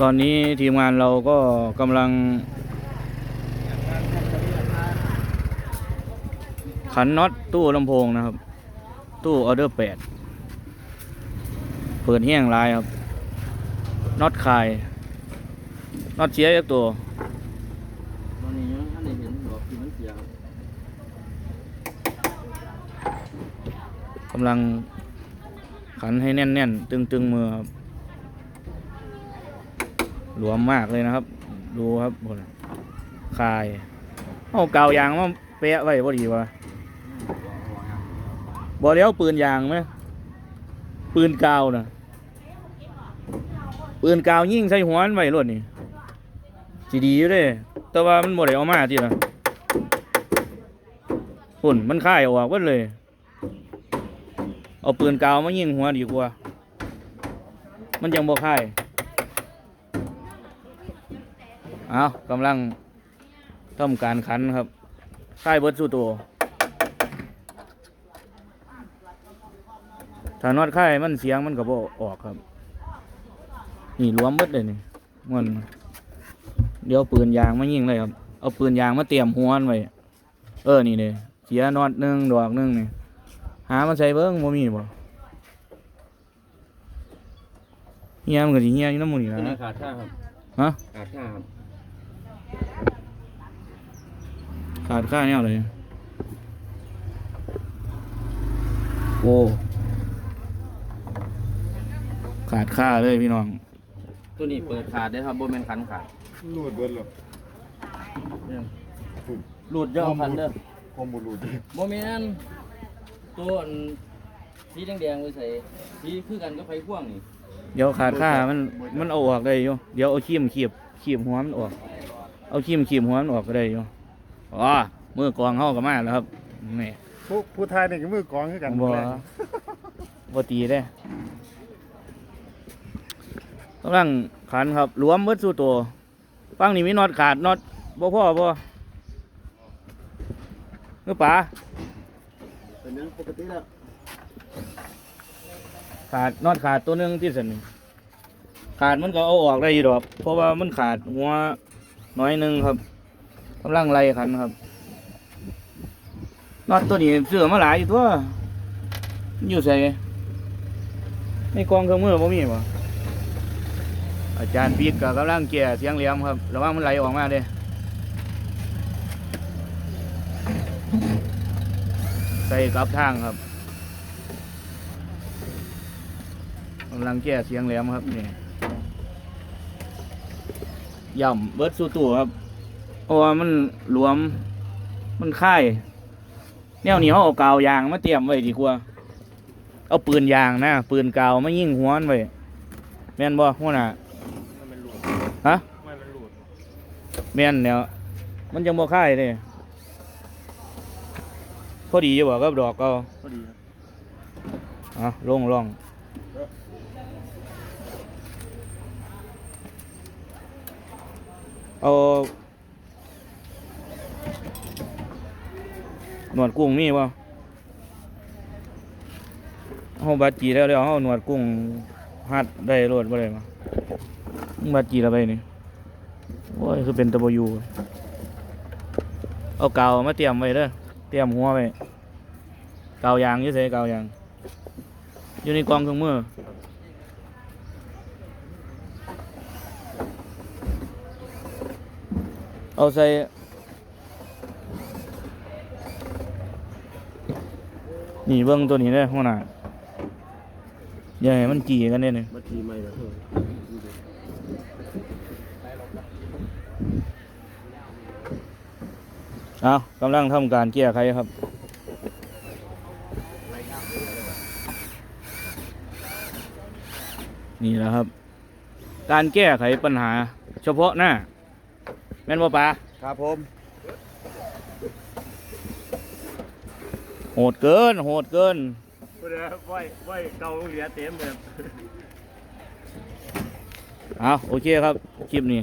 ตอนนี้ทีมงานเราก็กำลัง ขันน็อตตู้ลำโพงนะครับ ตู้ออเดอร์แปดเปิดแห้งลายครับน็อตคายน็อตเชียร์ตัวตอนนี้ยังท่านได้เห็นดอกที่มันเสียครับกำลังขันให้แน่นๆ ตึงๆมือครับ หลวมมากเลยนะครับ ดูครับบนคายเอาเกายางมาเปะไว้พอดีวะบอเลี้ยวปืนยางไหมปืนกาวนะปืนกาวยิงใส่หัวนไว้รถนี่สีดีอยู่เด้แต่ว่ามันบ่ได้เอามาทีละหุ่นมันค่ายออกหมดเลย เอาปืนกาวมายิงหัวดีกว่า มันยังบ่ค่าย เอากำลังทำการขันครับค่ายเบิดสู้ตัวถ้านอดค่ายมันเสียงมันก็บ่ออกครับ นี่รวมเบิดเลยนี่มันเดี๋ยวปืนยางมายิงเลยครับ เอาปืนยางมาเตรียมหัวมันไว้เออนี่เลยเสียนอดหนึ่งดอกหนึ่งนี่หามันใส่เบิ้งบ่มีบ่เฮียมันก็สิเฮียอยู่น้ำหมูนี่ตัวนี้นะขาดค่าครับฮะขาดค่าครับ ขาดค่าแนวเลยโอ้ขาดค่าเลยพี่น้อง ตัวนี้เปิดขาดได้ครับโบแมนขันขาดรูดเบิดหรอหลุดเยอะเอาพันเด้อคอมบูรูดโบแมนตัวอันสีแดงๆไว้ใส่สีคือกันก็ไฟพ่วงนี่เดี๋ยวขาดค่ามันมันเอาออกได้อยู่เดี๋ยวเอาขีมขีบขีบหัวมันออก เอาขีมขีบหัวมันออกก็ได้อยู่อ๋อมือกองเฮาก็มาแล้วครับนี่ผู้ผู้ไทยนี่ก็มือกลองคือกันบ่แหละบ่ตีได้กำลังขันครับรวมเบิดสู่ตัวฟังนี่มีน็อตขาดน็อตบ่พอบ่เนื้อปลาเป็นเรื่องปกติแล้วขาดน็อตขาดตัวหนึงที่สันนี่ขาดมันก็เอาออกได้อยู่ดอก เพราะว่ามันขาดหัว น้อยหนึ่งครับกำลังไล่ขันครับน็อตตัวนี้เสือมาหลายอยู่ตัวอยู่ใส่ในกองเครื่องมือบ่มีบ่อาจารย์พีกก็กำลังแก่เสียงเลี่ยมครับระวังมันไหลออกมาเด้ใส่กลับทางครับกำลังแก่เสียงแหลมครับนี่ ย่ำเบิดสู่ตัวครับเพราะว่ามันหลวมมันค่ายแนวเหนียวเอากาวยางมาเตรียมไว้ดีกว่าเอาปืนยางนะปืนกาวมายิงหัวมันไว้แม่นบ่หัวหน้ามันเป็นรูดฮะมันเป็นรูดแม่นแล้วมันยังบ่ค่ายเลยพอดีอยู่บ่กับดอกก็พอดีครับอะลงลอง เอาหนวดกุ้งมีบ่เฮาบาดจีแล้วแล้วเฮาหนวดกุ้งหัดได้โลดบ่ได้มามึงบาดจีแล้วไปนี่โอ้ยคือเป็นตะบอยูเอากาวมาเตรียมไว้เด้อเตรียมหัวไว้กาวยางอยี่เสกาวยางอยู่ในกองเครื่องมือ เอาใส่นี่เบิ้งตัวนี้เด้อหัวหน้าอย่าให้มันจีกันเนี่ยบัตรีไม่ละเท่าเอากำลังทำการแก้ไขครับนี่แหละครับ การแก้ไขปัญหา เฉพาะหน้า แม่นบ่ปลาครับผมโหดเกิน โหดเกินพูดเลยไหวไหวเก่าเหลียเต็มแบบเอาโอเคครับ คลิปนี้